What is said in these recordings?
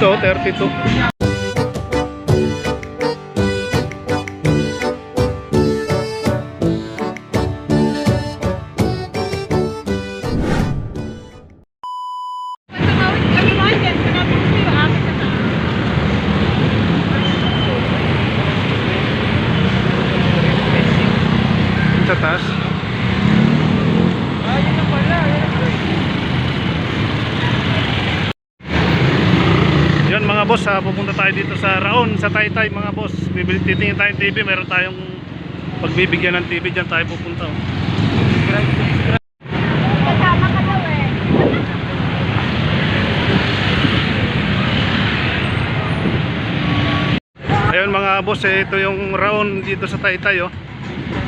Ito, 32. Mga boss, ha, pupunta tayo dito sa Raon, sa Taytay mga boss. Bibili titingin tayong TV, meron tayong pagbibigyan ng TV diyan tayo pupunta. oh. Eh. Ayun mga boss, eh, ito yung Raon dito sa Taytay oh.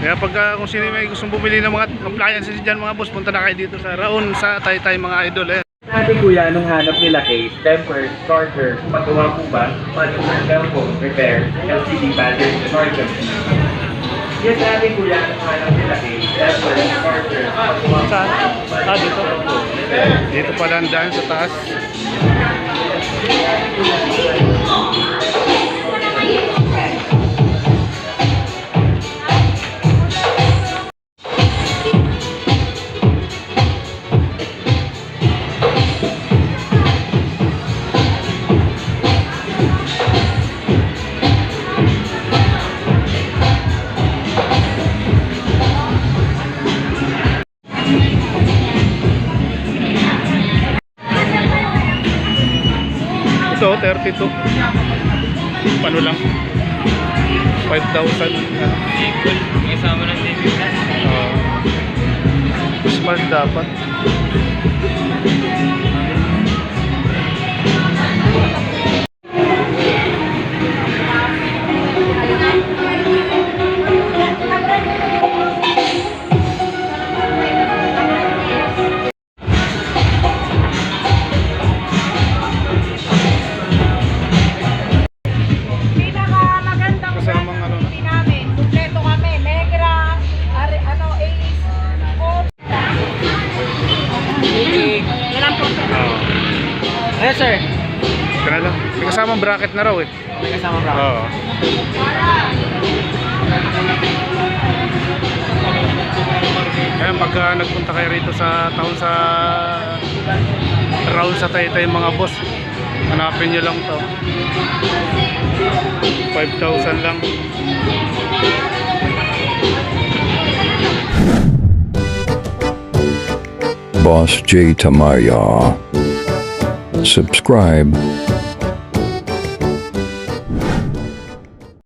Kaya pag ah, kung sino may gustong bumili ng mga appliances diyan mga boss, punta na kayo dito sa Raon sa Taytay mga idol eh. Sabi kuya, nung hanap nila case, temper, charger, pagawa po ba, monitor, cellphone, repair, LCD battery, charger. Yes, sabi kuya, nung hanap nila case, temper, charger, pagawa po ba, Ah. Dito pala ang daan sa taas. Ito, 32. Paano lang? 5,000. ah. Kasama ng TV Plus. Uh, smart dapat. Yes, sir. Kana lang. May kasamang bracket na raw eh. May kasama Oo. Kaya pagka nagpunta kayo rito sa town sa Raul sa Taytay mga boss, hanapin nyo lang to. 5,000 lang. Boss J. Tamaya. Subscribe